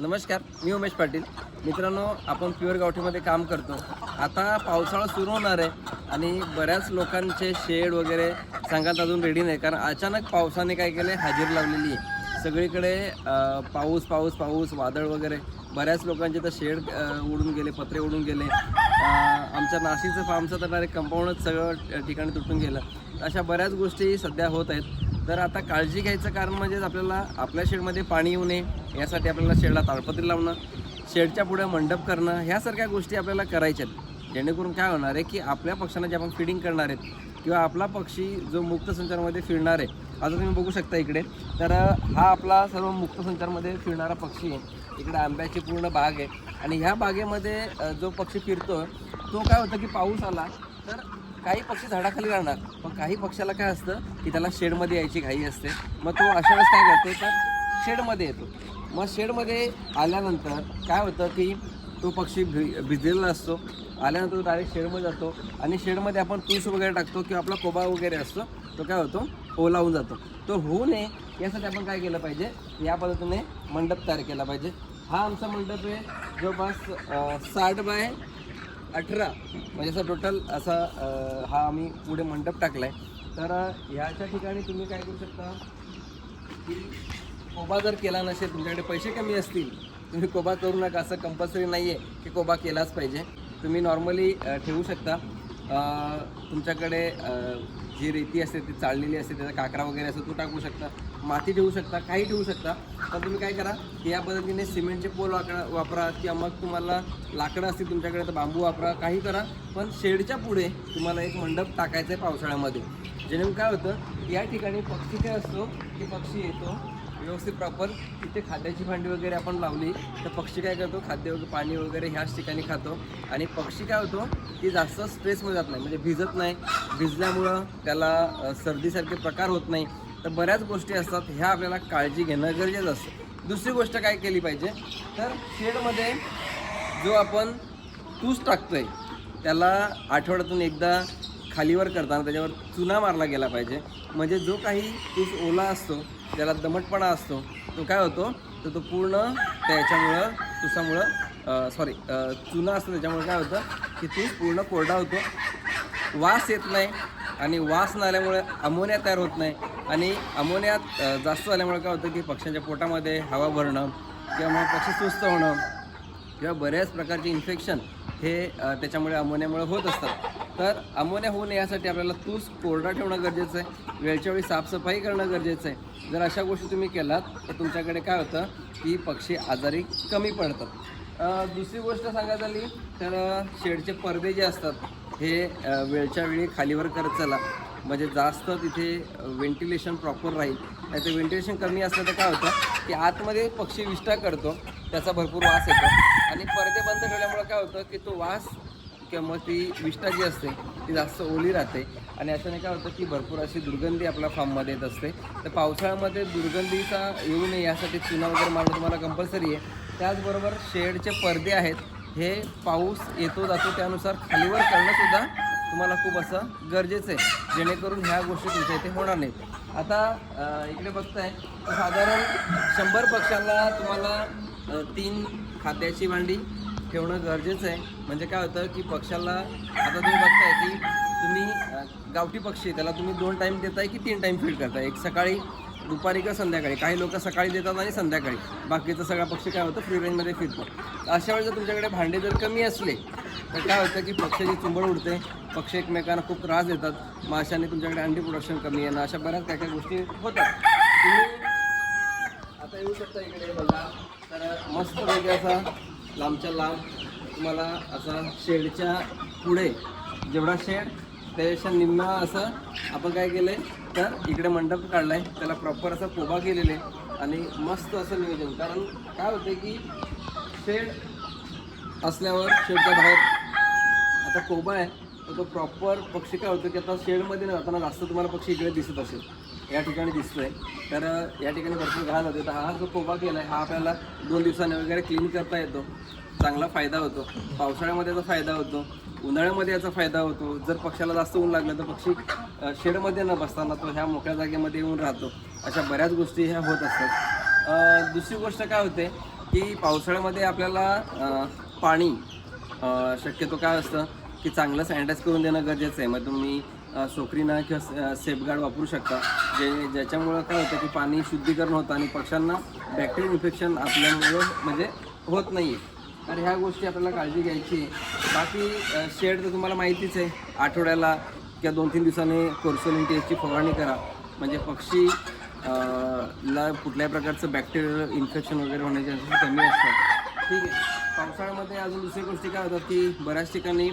नमस्कार मी उमेश पाटील. मित्रांनो आपण प्युअर गावठीमध्ये काम करतो. आता पावसाळा सुरू होणार आहे आणि बऱ्याच लोकांचे शेड वगैरे सांगायला अजून रेडी नाही. कारण अचानक पावसाने काय केलं हजेरी लावलेली आहे. सगळीकडे पाऊस पाऊस पाऊस वादळ वगैरे. बऱ्याच लोकांचे तर शेड उडून गेले पत्रे उडून गेले. आमच्या नाशिकचं फार्मचं तर डायरेक्ट कंपाऊंडच सगळं ठिकाणी तुटून गेलं. अशा बऱ्याच गोष्टी सध्या होत आहेत. तर आता काळजी घ्यायचं कारण म्हणजेच आपल्याला आपल्या शेडमध्ये पाणी येऊ नये यासाठी आपल्याला शेडला ताळपत्री लावणं शेडच्या पुढे मंडप करणं ह्यासारख्या गोष्टी आपल्याला करायच्या आहेत. जेणेकरून काय होणार आहे की आपल्या पक्ष्यांना जे आपण फिडिंग करणार आहेत किंवा आपला पक्षी जो मुक्त संचारमध्ये फिरणार आहे आता तुम्ही बघू शकता इकडे. तर हा आपला सर्व मुक्त संचारमध्ये फिरणारा पक्षी आहे. इकडे आंब्याची पूर्ण बाग आहे. आणि ह्या बागेमध्ये जो पक्षी फिरतो तो काय होतं की पाऊस आला तर काही पक्षी झाडाखाली राहणार पण काही पक्षाला काय असतं की त्याला शेडमध्ये यायची घाई असते. मग तो अशा वेळेस काय करतो तर शेडमध्ये येतो. मग शेडमध्ये आल्यानंतर काय होतं की तो पक्षी भि भिजलेला असतो. आल्यानंतर तो डायरेक्ट शेडमध्ये जातो आणि शेडमध्ये आपण तूस वगैरे टाकतो किंवा आपला कोबा वगैरे असतो तो काय होतो ओला होऊन जातो. तो होऊ नये यासाठी आपण काय केलं पाहिजे या पद्धतीने मंडप तयार केला पाहिजे. हा आमचा मंडप आहे जवळपास साठ बाय अठरा. म्हणजे असं टोटल असा हा आम्ही पुढे मंडप टाकला आहे तर ह्याच्या ठिकाणी तुम्ही काय करू शकता? की कोबा जर केला नसेल तुमच्याकडे पैसे कमी असतील तुम्ही कोबा करू नका. असं कंपल्सरी नाही आहे की कोबा केलाच पाहिजे. तुम्ही नॉर्मली ठेवू शकता. तुमच्याकडे जी रेती असते ती चाललेली असते त्याचा काकरा वगैरे असतो तो टाकू शकता. माती ठेवू शकता काही ठेवू शकता. तर तुम्ही काय करा की या पद्धतीने सिमेंटचे पोल वाकडा वापरा किंवा मग तुम्हाला लाकडं असतील तुमच्याकडे तर बांबू वापरा काही करा. पण शेडच्या पुढे तुम्हाला एक मंडप टाकायचा आहे पावसाळ्यामध्ये. जेणेकरून काय होतं या ठिकाणी पक्षी काय असतो की पक्षी येतो व्यवस्थित प्रॉपर तिथे खाद्याची भांडी वगैरे आपण लावली तर पक्षी काय करतो खाद्य वगैरे पाणी वगैरे ह्याच ठिकाणी खातो. आणि पक्षी काय होतो की जास्त स्ट्रेसमध्ये जात नाही म्हणजे भिजत नाही. भिजल्यामुळं त्याला सर्दीसारखे प्रकार होत नाही. तर बऱ्याच गोष्टी असतात ह्या आपल्याला काळजी घेणं गरजेचं असतं. दुसरी गोष्ट काय केली पाहिजे तर शेडमध्ये जो आपण तूस टाकतो आहे त्याला आठवड्यातून एकदा खालीवर करताना त्याच्यावर चुना मारला गेला पाहिजे. म्हणजे जो काही तूस ओला असतो ज्याला दमटपणा असतो तो काय होतो तर तो पूर्ण त्याच्यामुळं तुसामुळं सॉरी चुना असतो त्याच्यामुळं काय होतं की तूस पूर्ण कोरडा होतो. वास येत नाही आणि वास नाल्यामुळे अमोनिया तयार होत नाही. आणि अमोनियात जास्त झाल्यामुळे काय होतं की पक्ष्यांच्या पोटामध्ये हवा भरणं किंवा मग पक्षी सुस्त होणं किंवा बऱ्याच प्रकारचे इन्फेक्शन हे त्याच्यामुळे अमोनियामुळे होत असतात. तर अमोनिया होऊ नये यासाठी आपल्याला तूस कोरडा ठेवणं गरजेचं आहे. वेळच्या वेळी साफसफाई करणं गरजेचं आहे. जर अशा गोष्टी तुम्ही केलात तर तुमच्याकडे काय होतं की पक्षी आजारी कमी पडतात. दुसरी गोष्ट सांगायला झाली तर शेडचे पडदे जे असतात हे वेळच्या वेळी खालीवर करत चला. म्हणजे जास्त तिथे व्हेंटिलेशन प्रॉपर राहील. नाही तर व्हेंटिलेशन कमी असलं तर काय होतं की आतमध्ये पक्षी विष्ठा करतो त्याचा भरपूर वास येतो. आणि पडदे बंद ठेवल्यामुळं काय होतं की तो वास किंवा मग ती विष्ठा जी असते ती जास्त ओली राहते. आणि अशाने काय होतं की भरपूर अशी दुर्गंधी आपल्या फार्ममध्ये येत असते. तर पावसाळ्यामध्ये दुर्गंधीचा येऊ नये यासाठी चुना वगैरे मारणं तुम्हाला कंपल्सरी आहे. त्याचबरोबर शेडचे पडदे आहेत हे पाऊस येतो जातो त्यानुसार खालीवर करणंसुद्धा तुम्हाला खूप असं गरजेचं आहे. जेणेकरून ह्या गोष्टी तुमच्या इथे होणार नाहीत. आता इकडे बघताय तर साधारण शंभर पक्ष्यांना तुम्हाला तीन खाद्याची भांडी ठेवणं गरजेचं आहे. म्हणजे काय होतं की पक्षाला आता तुम्ही बघताय की तुम्ही गावठी पक्षी त्याला तुम्ही दोन टाईम देताय की तीन टाईम फीड करताय. एक सकाळी दुपारी किंवा संध्याकाळी? काही लोक सकाळी देतात आणि संध्याकाळी. बाकीचं सगळा पक्षी काय होतं फ्री रेंजमध्ये फिरतो अशा वेळेस जर तुमच्याकडे भांडे जर कमी असले तर काय होतं की पक्षाची चुंबळ उडते. पक्षी एकमेकांना खूप त्रास देतात. माशाने तुमच्याकडे अंडी प्रोडक्शन कमी येणं अशा बऱ्याच काही काही गोष्टी होतात. तुम्ही आता येऊ शकता इकडे बघा. तर मस्त पैकी असा लांबच्या लांब तुम्हाला असा शेडच्या पुढे जेवढा शेड त्याच्या निम्मा असं आपण काय केलंय तर इकडे मंडप काढला आहे त्याला प्रॉपर असा कोबा केलेले आणि मस्त असं नियोजन. कारण काय होते की शेड असल्यावर शेडच्या बाहेर आता कोबा आहे. तर तो प्रॉपर पक्षी काय होतो की आता शेडमध्ये न जाताना जास्त तुम्हाला पक्षी इकडे दिसत असेल. या ठिकाणी दिसतोय. तर या ठिकाणी भरपूर घाण होते. तर हा जो कोबा केला आहे हा आपल्याला दोन दिवसांनी वगैरे क्लीन करता येतो. चांगला फायदा होतो. पावसाळ्यामध्ये याचा फायदा होतो. उन्हाळ्यामध्ये याचा फायदा होतो. जर पक्षाला जास्त ऊन लागलं तर पक्षी शेडमध्ये न बसताना तो ह्या मोकळ्या जागेमध्ये येऊन राहतो. अशा बऱ्याच गोष्टी ह्या होत असतात. दुसरी गोष्ट काय होते की पावसाळ्यामध्ये आपल्याला पाणी शक्यतो काय असतं? की चांगलं सॅनिटाईज करून देणं गरजेचं आहे. मग तुम्ही अं, किंवा सेफगार्ड वापरू शकता. जे ज्याच्यामुळं काय होतं की पाणी शुद्धीकरण होतं आणि पक्ष्यांना बॅक्टेरियल इन्फेक्शन आपल्यामुळं म्हणजे होत नाही आहे तर ह्या गोष्टी आपल्याला काळजी घ्यायची आहे. बाकी शेड तर तुम्हाला माहितीच आहे. आठवड्याला किंवा दोन तीन दिवसांनी कोर्सोलिन टेस्टची फवारणी करा. म्हणजे पक्षी ला कुठल्याही प्रकारचं बॅक्टेरियल इन्फेक्शन वगैरे होण्याचे कमी असतात. ठीक आहे. पावसाळ्यामध्ये अजून दुसरी गोष्टी काय होतात की बऱ्याच ठिकाणी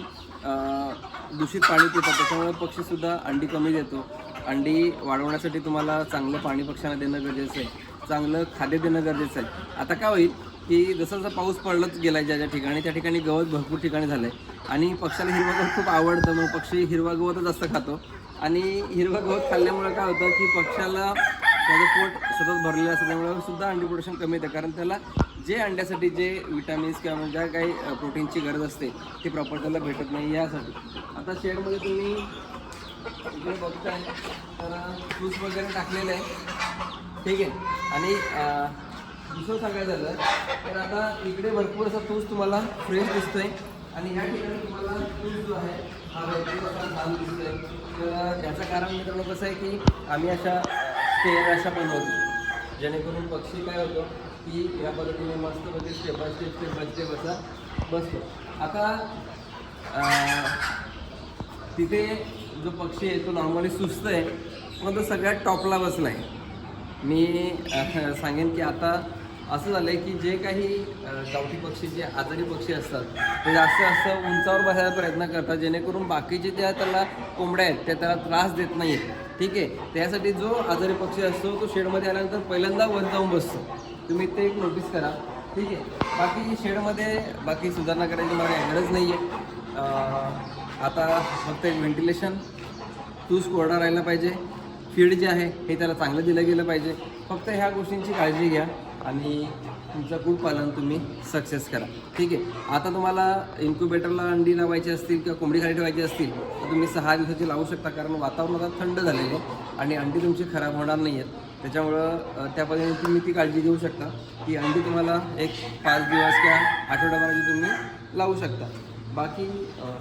दूषित पाणी पितात. त्याच्यामुळे पक्षीसुद्धा अंडी कमी देतो. अंडी वाढवण्यासाठी तुम्हाला चांगलं पाणी पक्ष्यांना देणं गरजेचं आहे. चांगलं खाद्य देणं गरजेचं आहे. आता काय होईल की जसं जसं पाऊस पडलंच गेला ज्या ज्या ठिकाणी त्या ठिकाणी गवत भरपूर ठिकाणी झालं आहे आणि पक्षाला हिरवं गवत खूप आवडतं मग पक्षी हिरवा गवतच जास्त खातो. आणि हिरवं गवत खाल्ल्यामुळे काय होतं की पक्षाला त्याचं पोट सतत भरलेलं असतं त्यामुळे सुद्धा अंडी प्रोडक्शन कमी येतं. कारण त्याला जे अंड्यासाठी जे विटॅमिन्स किंवा म्हणजे ज्या काही प्रोटीनची गरज असते ते प्रॉपर त्याला भेटत नाही यासाठी. आता शेडमध्ये तुम्ही इकडे बघताय तर ऊस वगैरे टाकलेलं आहे. ठीक आहे. आणि दुसरं सांगायचं झालं तर आता इकडे भरपूर असा तूस तुम्हाला फ्रेश दिसतोय. आणि ह्या ठिकाणी तुम्हाला तूस जो आहे हा भरपूर असा छान दिसतोय. तर याचं कारण मित्रांनो कसं आहे की आम्ही अशा स्टेअर अशा बनवतो. जेणेकरून पक्षी काय होतो की या पद्धतीने मस्तपैकी step by step step by step असा बसतो. आता तिथे जो पक्षी आहे तो नॉर्मली सुस्त आहे पण तो सगळ्यात टॉपला बसला आहे मी सांगेन की आता असं झालं आहे की जे काही गावठी पक्षी जे आजारी पक्षी असतात ते जास्त जास्त उंचावर बसायचा प्रयत्न करतात जेणेकरून बाकीचे ज्या त्याला कोंबड्या आहेत त्या त्याला त्रास देत नाही आहेत ठीक आहे? त्यासाठी जो आजारी पक्षी असतो तो शेडमध्ये आल्यानंतर पहिल्यांदा वर जाऊन बसतो. तुम्ही ते एक नोटीस करा. ठीक आहे. बाकी शेडमध्ये बाकी सुधारणा करायची मला गरज नाही आहे आता फक्त एक व्हेंटिलेशन तूच कोरडा राहिला पाहिजे. फीड जे आहे हे त्याला चांगलं दिलं गेलं पाहिजे. फक्त ह्या गोष्टींची काळजी घ्या आणि तुमचं कुक्कुटपालन तुम्ही सक्सेस करा. ठीक आहे. आता तुम्हाला इन्क्युबेटरला अंडी लावायची असतील किंवा कोंबडी खाली ठेवायची असतील तर तुम्ही सहा दिवसाची लावू शकता. कारण वातावरण आता थंड झालेलं आहे आणि अंडी तुमची खराब होणार नाही आहेत त्याच्यामुळं त्या पद्धतीने तुम्ही ती काळजी घेऊ शकता. की अंडी तुम्हाला एक पाच दिवस किंवा आठवड्याभराची तुम्ही लावू शकता. बाकी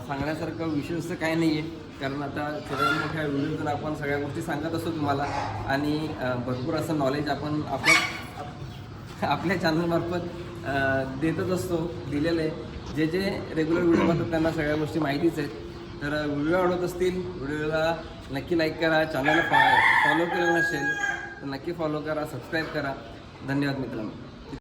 सांगण्यासारखं विशेष असं काही नाही आहे कारण आता छोट्या मोठ्या व्हिडिओतून आपण सगळ्या गोष्टी सांगत असतो तुम्हाला. आणि भरपूर असं नॉलेज आपण आपल्या आपल्या चॅनलमार्फत देतच असतो दिलेलं आहे. जे जे रेग्युलर व्हिडिओ बघतात त्यांना सगळ्या गोष्टी माहितीच आहेत. तर व्हिडिओ आवडत असतील व्हिडिओला नक्की लाईक करा. चॅनलला फॉ फॉलो केलं नसेल तर नक्की फॉलो करा सबस्क्राईब करा. धन्यवाद मित्रांनो.